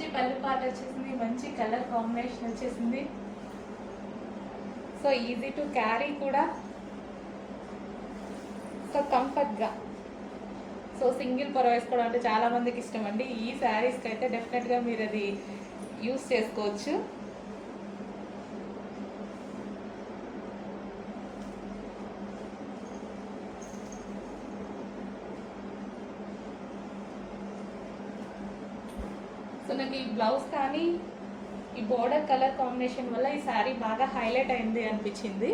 మంచి పళ్ళు పాట వచ్చేసింది మంచి కలర్ కాంబినేషన్ వచ్చేసింది. సో ఈజీ టు క్యారీ కూడా. సో కంఫర్ట్గా సో సింగిల్ పొర వేసుకోవడం అంటే చాలా మందికి ఇష్టం అండి. ఈ శారీస్కి అయితే డెఫినెట్గా మీరు అది యూస్ చేసుకోవచ్చు. నాకు ఈ బ్లౌజ్ కానీ ఈ బోర్డర్ కలర్ కాంబినేషన్ వల్ల ఈ శారీ బాగా హైలైట్ అయింది అనిపించింది.